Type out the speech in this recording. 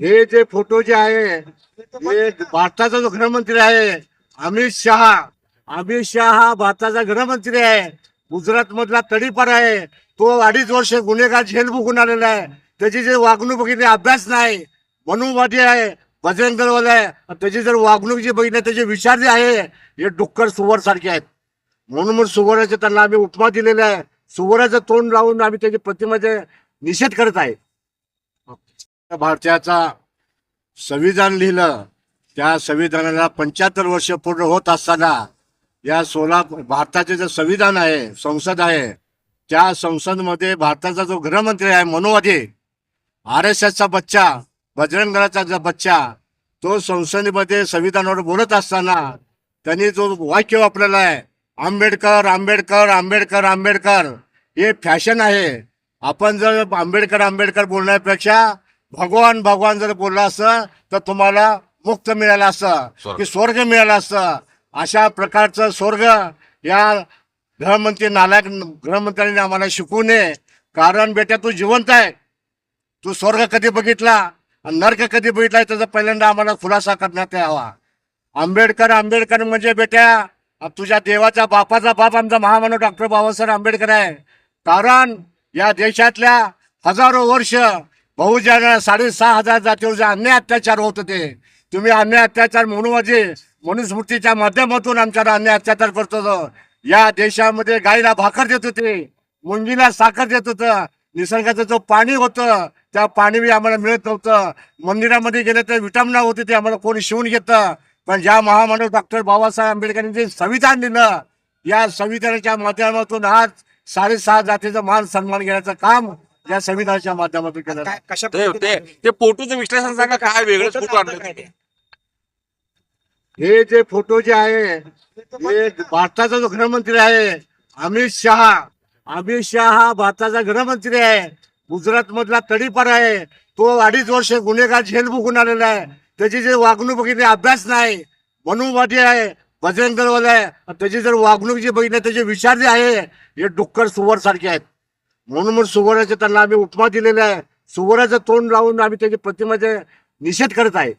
हे जे फोटो जे आहे हे भारताचा जो गृहमंत्री आहे अमित शहा. अमित शहा हा भारताचा गृहमंत्री आहे. गुजरात मधला तडीपार आहे. तो अडीच वर्ष गुन्हेगार झेल भोगून आलेला आहे. त्याची जे वागणूक बघितली अभ्यास नाही. मनुवादी आहे बजरंग दलवाला आहे. आणि त्याची जर वागणूक जी बघितली त्याचे विचार जे आहे हे डुक्कर सुवर सारखे आहेत. म्हणून मग सुवराचे त्यांना आम्ही उपमा दिलेला आहे. सुवराचं तोंड लावून आम्ही त्याची प्रतिमाचे निषेध करत आहे. भारताचा संविधान लिहिलं त्या संविधानाला पंच्याहत्तर वर्ष पूर्ण होत असताना या सोला भारताचे जे संविधान आहे संसद आहे त्या संसदमध्ये भारताचा जो गृहमंत्री आहे मनोवादी आर एस एसचा बच्चा बजरंग दलाचा जो बच्चा तो संसदेमध्ये संविधानावर बोलत असताना त्यांनी जो वाक्य वापरलेला आहे आंबेडकर आंबेडकर आंबेडकर आंबेडकर हे फॅशन आहे. आपण जर आंबेडकर आंबेडकर बोलण्यापेक्षा भगवान भगवान जर बोलला असतं तर तुम्हाला मुक्त मिळालं असतं स्वर्ग. की स्वर्ग मिळालं असतं अशा प्रकारचं स्वर्ग या गृहमंत्री नालायक गृहमंत्र्यांनी आम्हाला शिकवू नये. कारण बेटा तू जिवंत आहे. तू स्वर्ग कधी बघितला नर्क कधी बघितला त्याचा पहिल्यांदा आम्हाला खुलासा करण्यात यावा. आंबेडकर आंबेडकर म्हणजे बेट्या तुझ्या देवाच्या बापाचा बाप आमचा महामानव डॉक्टर बाबासाहेब आंबेडकर आहे. कारण या देशातल्या हजारो वर्ष बहुजन साडेसहा हजार जातीवर जे अन्याय अत्याचार होत होते. तुम्ही अन्याय अत्याचार म्हणून म्हणजे मनुस्मृतीच्या माध्यमातून आमच्यावर अन्याय अत्याचार करत होतो. या देशामध्ये गाईला भाकर देत होते मुंगीला साखर देत होतं. निसर्गाचं जो पाणी होतं त्या पाणी बी आम्हाला मिळत नव्हतं. मंदिरामध्ये गेलं तर विटामिना होते ते आम्हाला कोणी शिवून घेतं. पण ज्या महामानव डॉक्टर बाबासाहेब आंबेडकरांनी जे संविधान दिलं या संविधानाच्या माध्यमातून आज साडेसहा जातीचा मान सन्मान घेण्याचं काम या संविधानाच्या माध्यमातून केलं काय कशा ते ते ते फोटोचं विश्लेषण सांगा काय वेगळंच फोटो आणलं हे जे फोटो जे आहे हे भारताचा जो गृहमंत्री आहे अमित शहा. अमित शहा हा भारताचा गृहमंत्री आहे. गुजरात मधला तडीपार आहे. तो अडीच वर्ष गुन्हेगार जेल भोगून आलेला आहे. त्याची जे वागणूक बघितली अभ्यास नाही. मनुवादी आहे बजरंग दलवाला आहे. आणि त्याची जर वागणूक जी बघितली त्याचे विचार जे आहे हे डुक्कर सुवर सारखे आहेत. म्हणून मग सुवराचे त्यांना आम्ही उपमा दिलेला आहे. सुवराचं तोंड लावून आम्ही त्याची प्रतिमाचे निषेध करत आहे.